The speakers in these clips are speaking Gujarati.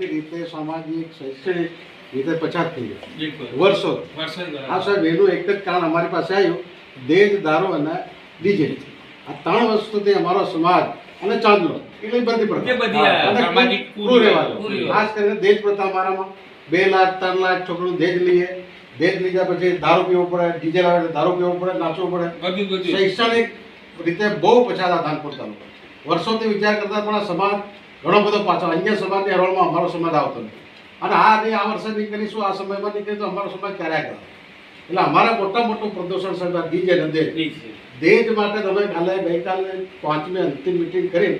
રીતે સામાજિક શૈક્ષણિક રીતે પછાત થઈ ગયો. વર્ષો બરાબર. સાહેબ એનું એક જ કારણ અમારી પાસે આવ્યું. દેજ દારૂ અને ડીજે આ ત્રણ વસ્તુથી અમારો સમાજ અને ચાંદલો એટલે બધી પ્રથા. ખાસ કરીને દેજ પ્રથા અમારામાં. બે લાખ ત્રણ લાખ છોકરું દેજ લઈએ. દેજ લીધા પછી દારૂ પીવો પડે ડીજે લાવે દારૂ પીવો પડે નાચવું પડે. શૈક્ષણિક રીતે બહુ પછાતા ધાનપુર તાલુકા. વર્ષોથી વિચાર કરતા પણ સમાજ ઘણો બધો પાછો અન્ય સમાજની હરોળમાં અમારો સમાજ આવતો નથી. અને આ નહીં આ વર્ષે નહીં કરીશું આ સમયમાં નીકળી તો અમારો સમાજ ક્યારે ગયો એટલે અમારા મોટા મોટું પ્રદૂષણ સાહેબ આ ડીજે ને દેજ. દેજ માટે તમે કાલે ગઈકાલે પાંચમી અંતિમ મિટિંગ કરી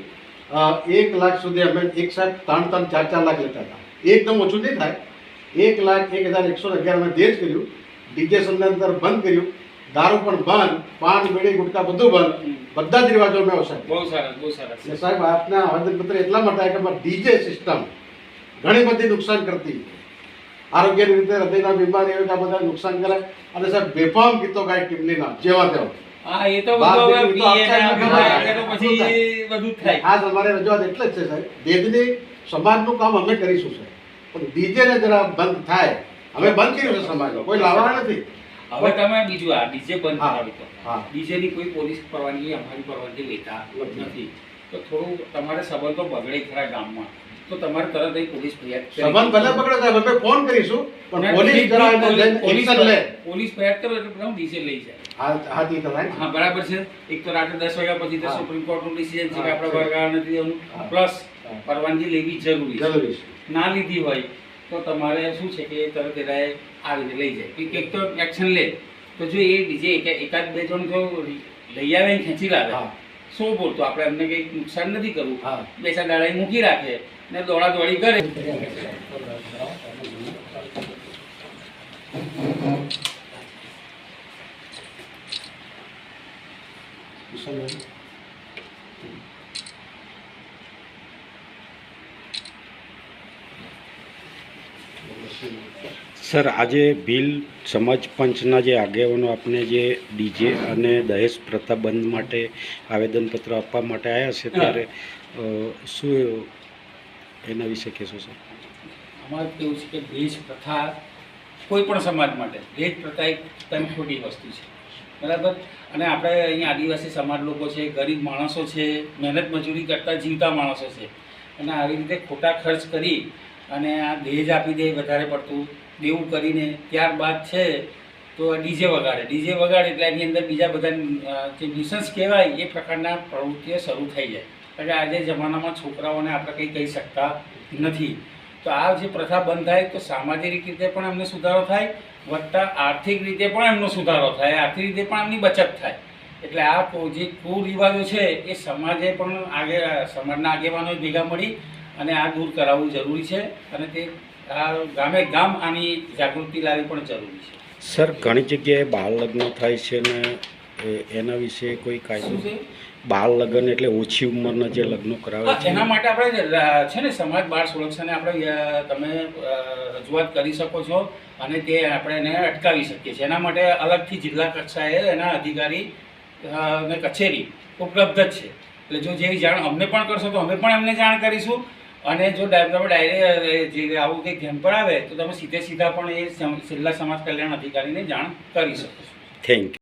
એક લાખ સુધી અમે એક સાહેબ ત્રણ ત્રણ ચાર ચાર લાખ લેતા હતા. એકદમ ઓછું નહીં થાય. એક લાખ એક હજાર એકસો અગિયાર અમે દેજ કર્યું ડીજે અંદર બંધ કર્યું દારૂ પણ બંધ પાન બીડી ગુટકા બધું બંધ બધા જ રિવાજો મેં બહુ સરસ બહુ સરસ સાહેબ આપના આવેદનપત્ર એટલા માટે કે ડીજે સિસ્ટમ ઘણી બધી નુકસાન કરતી. આરોગ્યની રીતે હૃદયના બીમારી હોય બધા નુકસાન કરે અને સાહેબ બેફામ ગીતો ગાય ટીમલીના જેવા તેવા. હા એ તો આ નથી. તો પછી બધું. થાય? ખાસ અમારે રજૂઆત એટલે જ છે સાહેબ. દેજની સમાજનું કામ અમે કરીશું સાહેબ. પણ ડીજે ને જરા બંધ થાય. અમે બંધ કર્યું છે સમાજમાં. કોઈ લાવવાના નથી. હવે તમે બીજું આ ડીજે બંધ. કરાવી તો. હા. ડીજે ની કોઈ પોલીસ પરવાનગી અમારી પરવાનગી લેતા નથી. તો થોડું તમારે સંબંધો બગડે ખરા ગામમાં. તો તમારે તરત અહીં પોલીસ ફરિયાદ સંબંધ ભલે બગડે સાહેબ અમે ફોન કરીશું પણ પોલીસ કરાવે પોલીસ લે. પોલીસ ફરિયાદ કરો એટલે બધા ડીજે લઈ જાય. હા હા બરાબર છે. એક તો રાત્રે દસ વાગ્યા પછી તો. સુપ્રીમ કોર્ટનું ડિસિઝન છે કે આપણે વર્ગ નથી દેવાનું. પ્લસ પરવાનગી લેવી જરૂરી જરૂરી છે. ના લીધી હોય તો તમારે શું છે કે તરત એરાએ આ રીતે લઈ જાય. કે એક તો એક્શન લે. તો જો એ ડીજે એક- એકાદ બે જણ જો લઈ આવે ને ખેંચી લાવે હા. શું બોલતો? આપણે એમને કંઈક નુકસાન નથી કરવું. હા. ચાર દાડા મૂકી રાખે ને દોડા દોડી કરે. સર, આજે ભીલ સમાજ પંચના જે આગેવાનો આપને જે ડીજે અને દહેજ પ્રથા બંધ માટે આવેદનપત્ર આપવા માટે આવ્યા છે, ત્યારે શું એના વિશે કહેશો સર? અમારે કેવું છે કે ભેજ પ્રથા કોઈ પણ સમાજ માટે ભેજ પ્રથા એક તન ખોટી વસ્તુ છે. બરાબર? અને આપણે અહીંયા આદિવાસી સમાજ લોકો છે, ગરીબ માણસો છે, મહેનત મજૂરી કરતા જીવતા માણસો છે. અને આવી રીતે ખોટા ખર્ચ કરી અને આ દહેજ આપી દે વધારે પડતું, દેવું કરીને ત્યારબાદ છે તો ડીજે વગાડે. ડીજે વગાડે એટલે એની અંદર બીજા બધા જે ન્યુસન્સ કહેવાય, એ પ્રકારના પ્રવૃત્તિઓ શરૂ થઈ જાય. એટલે આજે જમાનામાં છોકરાઓને આપણે કંઈ કહી શકતા નથી. તો આ જે પ્રથા બંધ થાય, તો સામાજિક રીતે પણ એમને સુધારો થાય, વત્તા આર્થિક રીતે પણ એમનો સુધારો થાય, આર્થિક રીતે પણ એમની બચત થાય. એટલે આ જે કુરિવાજો છે, એ સમાજે પણ આગે, સમાજના આગેવાનો ભેગા મળી અને આ દૂર કરાવવું જરૂરી છે અને તે આ ગામે ગામ આની જાગૃતિ લાવવી પણ જરૂરી છે. સર ઘણી જગ્યાએ બાળ લગ્ન થાય છે ને એના વિશે કોઈ કાયદો? છે? બાળ લગ્ન એટલે ઓછી ઉંમરના જે લગ્નો કરાવે છે એના માટે આપણે છે ને સમાજ બાળ સુરક્ષાને આપણે તમે રજૂઆત કરી શકો છો અને તે આપણે એને અટકાવી શકીએ છીએ. એના માટે અલગથી જિલ્લા કક્ષાએ એના અધિકારી અને ને કચેરી ઉપલબ્ધ જ છે. એટલે જો જેવી જાણ અમને પણ કરશો તો અમે પણ એમને જાણ કરીશું. અને જો તમે ડાયરેક્ટ જે આવું કંઈક ધ્યાન પર આવે, તો તમે સીધે સીધા પણ એ જિલ્લા સમાજ કલ્યાણ અધિકારીને જાણ કરી શકો છો. Thank you